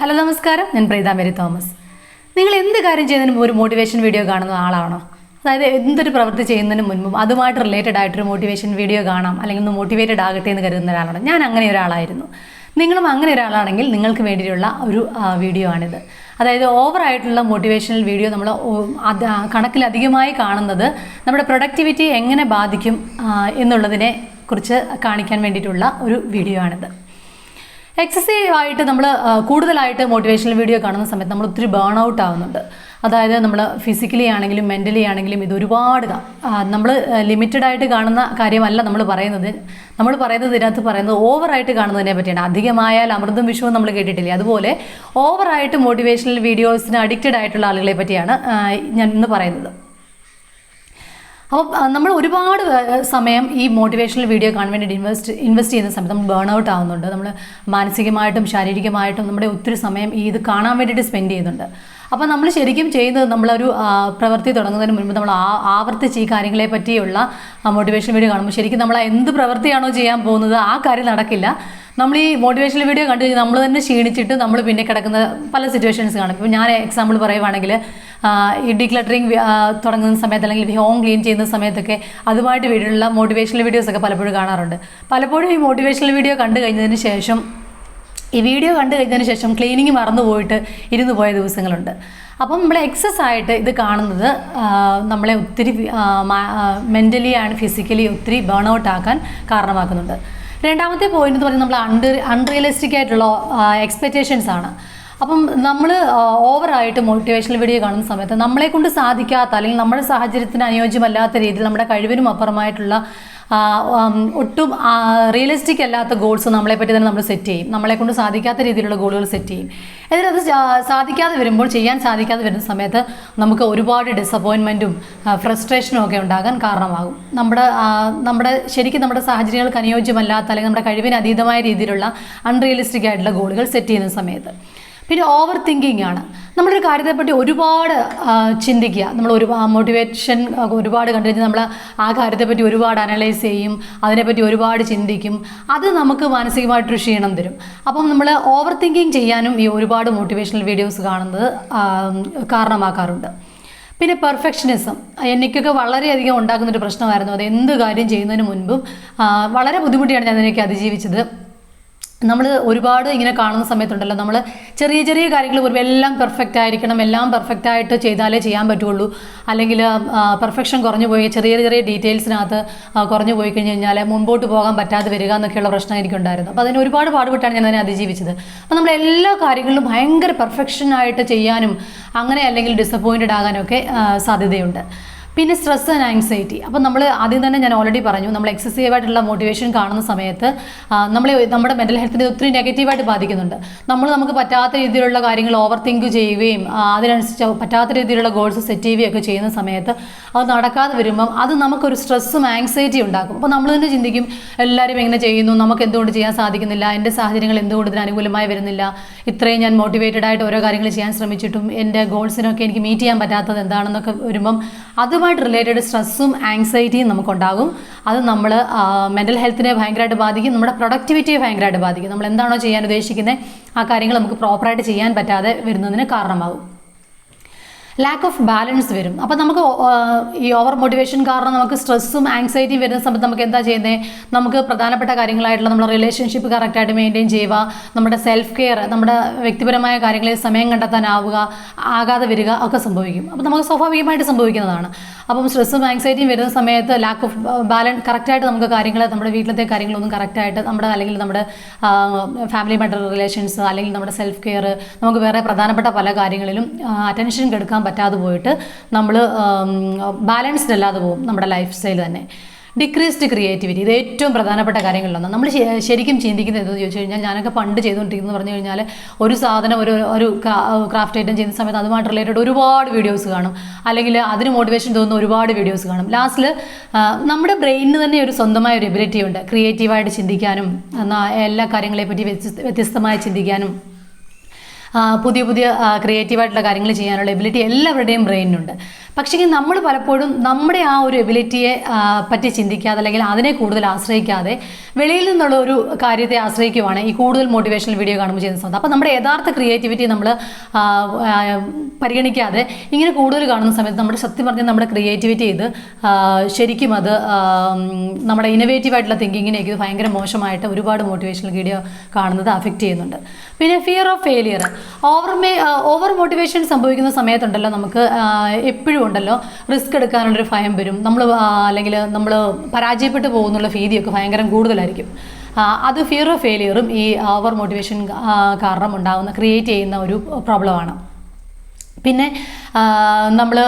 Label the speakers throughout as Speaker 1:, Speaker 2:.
Speaker 1: Hello നമസ്കാരം. ഞാൻ Preetha Mary Thomas. നിങ്ങൾ എന്ത് കാര്യം ചെയ്യുന്നതിന് ഒരു മോട്ടിവേഷൻ വീഡിയോ കാണുന്ന ആളാണോ? അതായത് എന്തൊരു പ്രവൃത്തി ചെയ്യുന്നതിന് മുൻപും അതുമായിട്ട് റിലേറ്റഡ് ആയിട്ടൊരു മോട്ടിവേഷൻ വീഡിയോ കാണാം അല്ലെങ്കിൽ ഒന്ന് മോട്ടിവേറ്റഡ് ആകട്ടെ എന്ന് കരുതുന്ന ഒരാളാണ്. ഞാൻ അങ്ങനെ ഒരാളായിരുന്നു. നിങ്ങളും അങ്ങനെ ഒരാളാണെങ്കിൽ നിങ്ങൾക്ക് വേണ്ടിയിട്ടുള്ള ഒരു വീഡിയോ ആണിത്. അതായത് ഓവറായിട്ടുള്ള മോട്ടിവേഷണൽ വീഡിയോ നമ്മൾ അത് കണക്കിലധികമായി കാണുന്നത് നമ്മുടെ പ്രൊഡക്ടിവിറ്റി എങ്ങനെ ബാധിക്കും എന്നുള്ളതിനെ കുറിച്ച് കാണിക്കാൻ വേണ്ടിയിട്ടുള്ള ഒരു വീഡിയോ ആണിത്. എക്സസൈവ് ആയിട്ട് നമ്മൾ കൂടുതലായിട്ട് മോട്ടിവേഷണൽ വീഡിയോ കാണുന്ന സമയത്ത് നമ്മൾ ഒത്തിരി ബേൺ ഔട്ട് ആവുന്നുണ്ട്. അതായത് നമ്മൾ ഫിസിക്കലി ആണെങ്കിലും മെന്റലി ആണെങ്കിലും ഇത് ഒരുപാട് നമ്മൾ ലിമിറ്റഡ് ആയിട്ട് കാണുന്ന കാര്യമല്ല നമ്മൾ പറയുന്നത്. നമ്മൾ പറയുന്നത് ഇതിനകത്ത് പറയുന്നത് ഓവറായിട്ട് കാണുന്നതിനെ പറ്റിയാണ്. അധികമായാൽ അമൃതും വിഷുവും നമ്മൾ കേട്ടിട്ടില്ലേ? അതുപോലെ ഓവറായിട്ട് മോട്ടിവേഷണൽ വീഡിയോസിന് അഡിക്റ്റഡ് ആയിട്ടുള്ള ആളുകളെ പറ്റിയാണ് ഞാൻ ഇന്ന് പറയുന്നത്. അപ്പോൾ നമ്മൾ ഒരുപാട് സമയം ഈ മോട്ടിവേഷണൽ വീഡിയോ കാണാൻ വേണ്ടി ഇൻവെസ്റ്റ് ഇൻവെസ്റ്റ് ചെയ്യുന്ന സമയത്ത് നമ്മൾ ബേൺ ഔട്ട് ആവുന്നുണ്ട്. നമ്മൾ മാനസികമായിട്ടും ശാരീരികമായിട്ടും നമ്മുടെ ഒത്തിരി സമയം ഈ ഇത് കാണാൻ വേണ്ടിയിട്ട് സ്പെൻഡ് ചെയ്യുന്നുണ്ട്. അപ്പോൾ നമ്മൾ ശരിക്കും ചെയ്യുന്നത് നമ്മളൊരു പ്രവൃത്തി തുടങ്ങുന്നതിന് മുൻപ് നമ്മൾ ആ ആവർത്തിച്ച് ഈ കാര്യങ്ങളെ പറ്റിയുള്ള മോട്ടിവേഷൻ വീഡിയോ കാണുമ്പോൾ ശരിക്കും നമ്മൾ എന്ത് പ്രവൃത്തിയാണോ ചെയ്യാൻ പോകുന്നത് ആ കാര്യം നടക്കില്ല. നമ്മൾ ഈ മോട്ടിവേഷണൽ വീഡിയോ കണ്ടു കഴിഞ്ഞാൽ നമ്മൾ തന്നെ ക്ഷീണിച്ചിട്ട് നമ്മൾ പിന്നെ കിടക്കുന്ന പല സിറ്റുവേഷൻസ് കാണും. ഇപ്പോൾ ഞാൻ എക്സാമ്പിൾ പറയുവാണെങ്കിൽ ഈ ഡിക്ലറ്ററിങ് തുടങ്ങുന്ന സമയത്ത് അല്ലെങ്കിൽ ഹോം ക്ലീൻ ചെയ്യുന്ന സമയത്തൊക്കെ അതുമായിട്ട് വീട്ടിലുള്ള മോട്ടിവേഷണൽ വീഡിയോസ് ഒക്കെ പലപ്പോഴും കാണാറുണ്ട്. പലപ്പോഴും ഈ മോട്ടിവേഷണൽ വീഡിയോ കണ്ടു കഴിഞ്ഞതിന് ശേഷം ഈ വീഡിയോ കണ്ടു കഴിഞ്ഞതിന് ശേഷം ക്ലീനിങ് മറന്നു പോയിട്ട് ഇരുന്ന് പോയ ദിവസങ്ങളുണ്ട്. അപ്പം നമ്മൾ എക്സസ് ആയിട്ട് ഇത് കാണുന്നത് നമ്മളെ ഒത്തിരി മെന്റലി ആൻഡ് ഫിസിക്കലി ഒത്തിരി ബേൺ ഔട്ട് ആക്കാൻ കാരണമാക്കുന്നുണ്ട്. രണ്ടാമത്തെ പോയിന്റ് എന്ന് പറയുന്നത് നമ്മൾ അൺ അൺറിയലിസ്റ്റിക് ആയിട്ടുള്ള എക്സ്പെക്റ്റേഷൻസ് ആണ്. അപ്പം നമ്മൾ ഓവറായിട്ട് മോട്ടിവേഷണൽ വീഡിയോ കാണുന്ന സമയത്ത് നമ്മളെ കൊണ്ട് സാധിക്കാത്ത അല്ലെങ്കിൽ നമ്മുടെ സാഹചര്യത്തിന് അനുയോജ്യമല്ലാത്ത രീതിയിൽ നമ്മുടെ കഴിവിനും അപ്പുറമായിട്ടുള്ള ഒട്ടും റിയലിസ്റ്റിക് അല്ലാത്ത ഗോൾസ് നമ്മളെ പറ്റി തന്നെ നമ്മൾ സെറ്റ് ചെയ്യും. നമ്മളെ കൊണ്ട് സാധിക്കാത്ത രീതിയിലുള്ള ഗോളുകൾ സെറ്റ് ചെയ്യും. എന്നിട്ട് അത് സാധിക്കാതെ വരുമ്പോൾ ചെയ്യാൻ സാധിക്കാതെ വരുന്ന സമയത്ത് നമുക്ക് ഒരുപാട് ഡിസപ്പോയിൻമെന്റും ഫ്രസ്ട്രേഷനും ഒക്കെ ഉണ്ടാകാൻ കാരണമാകും. നമ്മുടെ നമ്മുടെ ശരിക്കും നമ്മുടെ സാഹചര്യങ്ങൾക്ക് അനുയോജ്യമല്ലാത്ത അല്ലെങ്കിൽ നമ്മുടെ കഴിവിന് അതീതമായ രീതിയിലുള്ള അൺറിയലിസ്റ്റിക് ആയിട്ടുള്ള ഗോളുകൾ സെറ്റ് ചെയ്യുന്ന സമയത്ത്. പിന്നെ ഓവർ തിങ്കിങ് ആണ്. നമ്മളൊരു കാര്യത്തെപ്പറ്റി ഒരുപാട് ചിന്തിക്കുക. നമ്മൾ ഒരു മോട്ടിവേഷൻ ഒരുപാട് കണ്ടു കഴിഞ്ഞാൽ നമ്മൾ ആ കാര്യത്തെപ്പറ്റി ഒരുപാട് അനലൈസ് ചെയ്യും അതിനെപ്പറ്റി ഒരുപാട് ചിന്തിക്കും. അത് നമുക്ക് മാനസികമായിട്ടൊരു ക്ഷീണം തരും. അപ്പം നമ്മൾ ഓവർ തിങ്കിങ് ചെയ്യാനും ഈ ഒരുപാട് മോട്ടിവേഷണൽ വീഡിയോസ് കാണുന്നത് കാരണമാക്കാറുണ്ട്. പിന്നെ പെർഫെക്ഷനിസം എനിക്കൊക്കെ വളരെയധികം ഉണ്ടാക്കുന്നൊരു പ്രശ്നമായിരുന്നു. അത് എന്ത് കാര്യം ചെയ്യുന്നതിന് മുൻപും വളരെ ബുദ്ധിമുട്ടിയാണ് ഞാൻ അതിനൊക്കെ അതിജീവിച്ചത്. നമ്മൾ ഒരുപാട് ഇങ്ങനെ കാണുന്ന സമയത്തുണ്ടല്ലോ നമ്മൾ ചെറിയ ചെറിയ കാര്യങ്ങൾ വരുമ്പോൾ എല്ലാം പെർഫെക്റ്റ് ആയിരിക്കണം എല്ലാം പെർഫെക്റ്റ് ആയിട്ട് ചെയ്താലേ ചെയ്യാൻ പറ്റുള്ളൂ. അല്ലെങ്കിൽ പെർഫെക്ഷൻ കുറഞ്ഞു പോയി ചെറിയ ചെറിയ ഡീറ്റെയിൽസിനകത്ത് കുറഞ്ഞു പോയി കഴിഞ്ഞ് കഴിഞ്ഞാൽ മുമ്പോട്ട് പോകാൻ പറ്റാതെ വരിക എന്നൊക്കെയുള്ള പ്രശ്നം എനിക്കുണ്ടായിരുന്നു അപ്പോൾ അതിന് ഒരുപാട് പാടുപെട്ടാണ് ഞാൻ അതിനെ അതിജീവിച്ചത്. അപ്പോൾ നമ്മൾ എല്ലാ കാര്യങ്ങളും ഭയങ്കര പെർഫെക്ഷനായിട്ട് ചെയ്യാനും അങ്ങനെ അല്ലെങ്കിൽ ഡിസപ്പോയിന്റഡ് ആകാനൊക്കെ സാധ്യതയുണ്ട്. പിന്നെ സ്ട്രെസ് ആൻഡ് ആങ്സൈറ്റി അപ്പം നമ്മൾ ആദ്യം തന്നെ ഞാൻ ഓൾറെഡി പറഞ്ഞു നമ്മൾ എക്സസീവ് ആയിട്ടുള്ള മോട്ടിവേഷൻ കാണുന്ന സമയത്ത് നമ്മൾ നമ്മുടെ മെന്റൽ ഹെൽത്തിനെ ഒത്തിരി നെഗറ്റീവായിട്ട് ബാധിക്കുന്നുണ്ട്. നമ്മൾ നമുക്ക് പറ്റാത്ത രീതിയിലുള്ള കാര്യങ്ങൾ ഓവർ തിങ്ക് ചെയ്യുകയും അതിനനുസരിച്ച് പറ്റാത്ത രീതിയിലുള്ള ഗോൾസ് സെറ്റ് ചെയ്യുകയൊക്കെ ചെയ്യുന്ന സമയത്ത് അത് നടക്കാതെ വരുമ്പം അത് നമുക്കൊരു സ്ട്രെസ്സും ആൻസൈറ്റി ഉണ്ടാക്കും. അപ്പോൾ നമ്മൾ തന്നെ ചിന്തിക്കും എല്ലാവരും എങ്ങനെ ചെയ്യുന്നു? നമുക്ക് എന്തുകൊണ്ട് ചെയ്യാൻ സാധിക്കുന്നില്ല? എന്റെ സാഹചര്യങ്ങൾ എന്തുകൊണ്ട് ഇതിന് അനുകൂലമായി വരുന്നില്ല? ഇത്രയും ഞാൻ മോട്ടിവേറ്റഡ് ആയിട്ട് ഓരോ കാര്യങ്ങൾ ചെയ്യാൻ ശ്രമിച്ചിട്ടും എന്റെ ഗോൾസിനൊക്കെ എനിക്ക് മീറ്റ് ചെയ്യാൻ പറ്റാത്തത് എന്താണെന്നൊക്കെ വരുമ്പം അതുമായിട്ട് റിലേറ്റഡ് സ്ട്രെസ്സും ആങ്സൈറ്റിയും നമുക്കുണ്ടാകും. അത് നമ്മൾ മെന്റൽ ഹെൽത്തിനെ ഭയങ്കരമായിട്ട് ബാധിക്കും. നമ്മുടെ പ്രൊഡക്ടിവിറ്റിയെ ഭയങ്കരമായിട്ട് ബാധിക്കും. നമ്മൾ എന്താണോ ചെയ്യാൻ ഉദ്ദേശിക്കുന്നത് ആ കാര്യങ്ങൾ നമുക്ക് പ്രോപ്പറായിട്ട് ചെയ്യാൻ പറ്റാതെ വരുന്നതിന് കാരണമാകും. ലാക്ക് ഓഫ് ബാലൻസ് വരും. അപ്പോൾ നമുക്ക് ഈ ഓവർ മോട്ടിവേഷൻ കാരണം നമുക്ക് സ്ട്രെസ്സും ആങ്സൈറ്റിയും വരുന്ന സമയത്ത് നമുക്ക് എന്താ ചെയ്യുന്നത് നമുക്ക് പ്രധാനപ്പെട്ട കാര്യങ്ങളായിട്ടുള്ള നമ്മുടെ റിലേഷൻഷിപ്പ് കറക്റ്റായിട്ട് മെയിന്റെയിൻ ചെയ്യുക നമ്മുടെ സെൽഫ് കെയർ നമ്മുടെ വ്യക്തിപരമായ കാര്യങ്ങളിൽ സമയം കണ്ടെത്താനാവുക ആകാതെ വരിക ഒക്കെ സംഭവിക്കും. അപ്പോൾ നമുക്ക് സ്വാഭാവികമായിട്ട് സംഭവിക്കുന്നതാണ്. അപ്പം സ്ട്രെസ്സും ആങ്സൈറ്റിയും വരുന്ന സമയത്ത് ലാക്ക് ഓഫ് ബാലൻസ് കറക്റ്റായിട്ട് നമുക്ക് കാര്യങ്ങൾ നമ്മുടെ വീട്ടിലത്തെ കാര്യങ്ങളൊന്നും കറക്റ്റായിട്ട് നമ്മുടെ അല്ലെങ്കിൽ നമ്മുടെ ഫാമിലിയുമായിട്ടുള്ള റിലേഷൻസ് അല്ലെങ്കിൽ നമ്മുടെ സെൽഫ് കെയർ നമുക്ക് വേറെ പ്രധാനപ്പെട്ട പല കാര്യങ്ങളിലും അറ്റൻഷൻ കൊടുക്കാൻ പറ്റാതെ പോയിട്ട് നമ്മൾ ബാലൻസ്ഡ് അല്ലാതെ പോകും നമ്മുടെ ലൈഫ് സ്റ്റൈൽ തന്നെ. ഡിക്രീസ്ഡ് ക്രിയേറ്റിവിറ്റി ഇത് ഏറ്റവും പ്രധാനപ്പെട്ട കാര്യങ്ങളിലൊന്ന്. നമ്മൾ ശരിക്കും ചിന്തിക്കുന്നത് എന്തെന്ന് ചോദിച്ചു കഴിഞ്ഞാൽ ഞാനൊക്കെ പണ്ട് ചെയ്തുകൊണ്ടിരിക്കുന്നത് പറഞ്ഞു കഴിഞ്ഞാൽ ഒരു സാധനം ഒരു ഒരു ക്രാഫ്റ്റ് ഐറ്റം ചെയ്യുന്ന സമയത്ത് അതുമായിട്ട് റിലേറ്റഡ് ഒരുപാട് വീഡിയോസ് കാണും. അല്ലെങ്കിൽ അതിന് മോട്ടിവേഷൻ തോന്നുന്ന ഒരുപാട് വീഡിയോസ് കാണും. ലാസ്റ്റിൽ നമ്മുടെ ബ്രെയിനിന് തന്നെ ഒരു സ്വന്തമായ ഒരു എബിലിറ്റി ഉണ്ട്. ക്രിയേറ്റീവായിട്ട് ചിന്തിക്കാനും എല്ലാ കാര്യങ്ങളെ പറ്റി വ്യത്യസ്ത വ്യത്യസ്തമായി ചിന്തിക്കാനും. പുതിയ പുതിയ ക്രിയേറ്റീവായിട്ടുള്ള കാര്യങ്ങൾ ചെയ്യാനുള്ള എബിലിറ്റി എല്ലാവരുടെയും ബ്രെയിനിനുണ്ട് പക്ഷേ നമ്മൾ പലപ്പോഴും നമ്മുടെ ആ ഒരു എബിലിറ്റിയെ പറ്റി ചിന്തിക്കാതെ അല്ലെങ്കിൽ അതിനെ കൂടുതൽ ആശ്രയിക്കാതെ വെളിയിൽ നിന്നുള്ള ഒരു കാര്യത്തെ ആശ്രയിക്കുവാണ് ഈ കൂടുതൽ മോട്ടിവേഷണൽ വീഡിയോ കാണുമ്പോൾ ചെയ്യുന്ന സമയത്ത്. അപ്പോൾ നമ്മുടെ യഥാർത്ഥ ക്രിയേറ്റിവിറ്റി നമ്മൾ പരിഗണിക്കാതെ ഇങ്ങനെ കൂടുതൽ കാണുന്ന സമയത്ത് നമ്മുടെ സത്യം പറഞ്ഞാൽ നമ്മുടെ ക്രിയേറ്റിവിറ്റി ഇത് ശരിക്കും അത് നമ്മുടെ ഇന്നോവേറ്റീവ് ആയിട്ടുള്ള തിങ്കിങ്ങിനെയൊക്കെ ഇത് ഭയങ്കര മോശമായിട്ട് ഒരുപാട് മോട്ടിവേഷണൽ വീഡിയോ കാണുന്നത് അഫക്റ്റ് ചെയ്യുന്നുണ്ട്. പിന്നെ ഫിയർ ഓഫ് ഫെയിലിയർ ഓവർ മേ ഓവർ മോട്ടിവേഷൻ സംഭവിക്കുന്ന സമയത്തുണ്ടല്ലോ നമുക്ക് എപ്പോഴും ഉണ്ടല്ലോ റിസ്ക് എടുക്കാനുള്ളൊരു ഭയം വരും. നമ്മൾ അല്ലെങ്കിൽ നമ്മൾ പരാജയപ്പെട്ടു പോകുന്നുള്ള ഭീതിയൊക്കെ ഭയങ്കര കൂടുതലായിരിക്കും. അത് ഫിയർ ഓഫ് ഫെയിലിയറും ഈ ഓവർ മോട്ടിവേഷൻ കാരണം ഉണ്ടാകുന്ന ക്രിയേറ്റ് ചെയ്യുന്ന ഒരു പ്രോബ്ലമാണ് പിന്നെ നമ്മൾ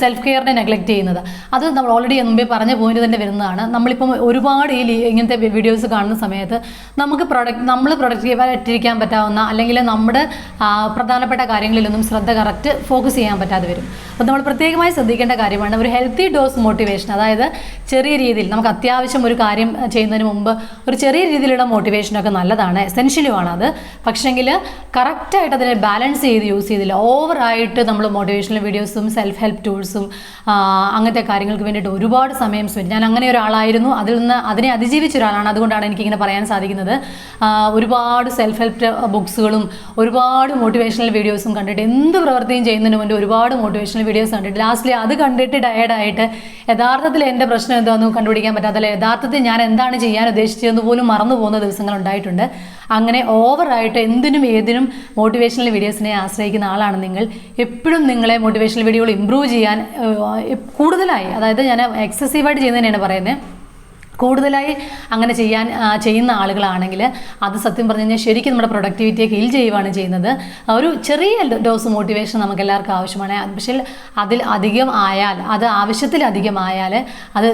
Speaker 1: സെൽഫ് കെയറിനെ നെഗ്ലക്റ്റ് ചെയ്യുന്നത്. അത് നമ്മൾ ഓൾറെഡി മുമ്പേ പറഞ്ഞ പോയിന്റ് തന്നെ വരുന്നതാണ്. നമ്മളിപ്പം ഒരുപാട് ഈ ഇങ്ങനത്തെ വീഡിയോസ് കാണുന്ന സമയത്ത് നമുക്ക് പ്രൊഡക്റ്റ് നമ്മൾ പ്രൊഡക്റ്റീവായിട്ടിരിക്കാൻ പറ്റാവുന്ന അല്ലെങ്കിൽ നമ്മുടെ പ്രധാനപ്പെട്ട കാര്യങ്ങളിലൊന്നും ശ്രദ്ധ കറക്റ്റ് ഫോക്കസ് ചെയ്യാൻ പറ്റാതെ വരും. അപ്പോൾ നമ്മൾ പ്രത്യേകമായി ശ്രദ്ധിക്കേണ്ട കാര്യമാണ് ഒരു ഹെൽത്തി ഡോസ് മോട്ടിവേഷൻ അതായത് ചെറിയ രീതിയിൽ നമുക്ക് അത്യാവശ്യം ഒരു കാര്യം ചെയ്യുന്നതിന് മുമ്പ് ഒരു ചെറിയ രീതിയിലുള്ള മോട്ടിവേഷനൊക്കെ നല്ലതാണ്. എസെൻഷ്യലുമാണ് അത്. പക്ഷേങ്കിൽ കറക്റ്റായിട്ട് അതിനെ ബാലൻസ് ചെയ്ത് യൂസ് ചെയ്തില്ല. ഓവറായിട്ട് നമ്മൾ മോട്ടിവേഷണൽ വീഡിയോസും സെൽഫ് ഹെൽപ്പ് ടൂൾസും അങ്ങനത്തെ കാര്യങ്ങൾക്ക് വേണ്ടിയിട്ട് ഒരുപാട് സമയം സ്പെൻഡ് ഞാൻ അങ്ങനെ ഒരാളായിരുന്നു. അതിൽ നിന്ന് അതിനെ അതിജീവിച്ച ഒരാളാണ്. അതുകൊണ്ടാണ് എനിക്കിങ്ങനെ പറയാൻ സാധിക്കുന്നത്. ഒരുപാട് സെൽഫ് ഹെൽപ്പ് ബുക്സുകളും ഒരുപാട് മോട്ടിവേഷണൽ വീഡിയോസും കണ്ടിട്ട് എന്ത് പ്രവൃത്തിയും ചെയ്യുന്നതിന് മുൻപ് ഒരുപാട് മോട്ടിവേഷണൽ വീഡിയോസ് കണ്ടിട്ട് ലാസ്റ്റിൽ അത് കണ്ടിട്ട് ടയേർഡായിട്ട് യഥാർത്ഥത്തിൽ എന്റെ പ്രശ്നം എന്താണെന്ന് കണ്ടുപിടിക്കാൻ പറ്റാത്തല്ല. യഥാർത്ഥത്തിൽ ഞാൻ എന്താണ് ചെയ്യാൻ ഉദ്ദേശിച്ചതെന്ന് പോലും മറന്നു പോകുന്ന ദിവസങ്ങൾ ഉണ്ടായിട്ടുണ്ട്. അങ്ങനെ ഓവറായിട്ട് എന്തിനും ഏതിനും മോട്ടിവേഷണൽ വീഡിയോസിനെ ആശ്രയിക്കുന്ന ആളാണ് നിങ്ങൾ. എപ്പോഴും നിങ്ങളെ മോട്ടിവേഷണൽ വീഡിയോകൾ ഇമ്പ്രൂവ് ചെയ്യാൻ കൂടുതലായി അതായത് ഞാൻ എക്സസീവായിട്ട് ചെയ്യുന്നതിനാണ് പറയുന്നത്. കൂടുതലായി അങ്ങനെ ചെയ്യാൻ ചെയ്യുന്ന ആളുകളാണെങ്കിൽ അത് സത്യം പറഞ്ഞു കഴിഞ്ഞാൽ ശരിക്കും നമ്മുടെ പ്രൊഡക്ടിവിറ്റിയെ കിൽ ചെയ്യുവാണ് ചെയ്യുന്നത്. ഒരു ചെറിയ ഡോസ് മോട്ടിവേഷൻ നമുക്ക് എല്ലാവർക്കും ആവശ്യമാണ്. പക്ഷേ അതിൽ അധികം ആയാൽ അത് ആവശ്യത്തിലധികമായാൽ അത്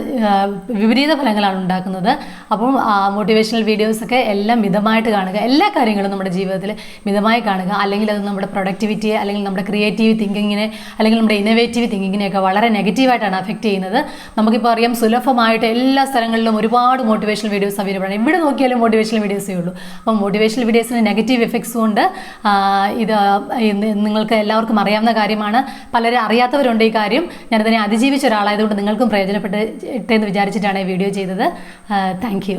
Speaker 1: വിപരീത ഫലങ്ങളാണ് ഉണ്ടാക്കുന്നത്. അപ്പം മോട്ടിവേഷണൽ വീഡിയോസൊക്കെ എല്ലാം മിതമായിട്ട് കാണുക. എല്ലാ കാര്യങ്ങളും നമ്മുടെ ജീവിതത്തിൽ മിതമായി കാണുക. അല്ലെങ്കിൽ അത് നമ്മുടെ പ്രൊഡക്ടിവിറ്റിയെ അല്ലെങ്കിൽ നമ്മുടെ ക്രിയേറ്റീവ് തിങ്കിങ്ങിനെ അല്ലെങ്കിൽ നമ്മുടെ ഇന്നോവേറ്റീവ് തിങ്കിങ്ങിനെയൊക്കെ വളരെ നെഗറ്റീവായിട്ടാണ് അഫക്റ്റ് ചെയ്യുന്നത്. നമുക്കിപ്പോൾ അറിയാം സുലഭമായിട്ട് എല്ലാ സ്ഥലങ്ങളിലും ഒരുപാട് മോട്ടിവേഷണൽ വീഡിയോസ് അവൈലബിൾ ആണ് എവിടെ നോക്കിയാലും മോട്ടിവേഷണൽ വീഡിയോസേ ഉള്ളൂ. അപ്പം മോട്ടിവേഷണൽ വീഡിയോസിന് നെഗറ്റീവ് എഫക്ട്സും ഉണ്ട് ഇത് നിങ്ങൾക്ക് എല്ലാവർക്കും അറിയാവുന്ന കാര്യമാണ്. പലരും അറിയാത്തവരുണ്ട് ഈ കാര്യം. ഞാനിതിനെ അതിജീവിച്ച ഒരാളായതുകൊണ്ട് നിങ്ങൾക്കും പ്രയോജനപ്പെട്ട് എന്ന് വിചാരിച്ചിട്ടാണ് ഈ വീഡിയോ ചെയ്തത്. താങ്ക്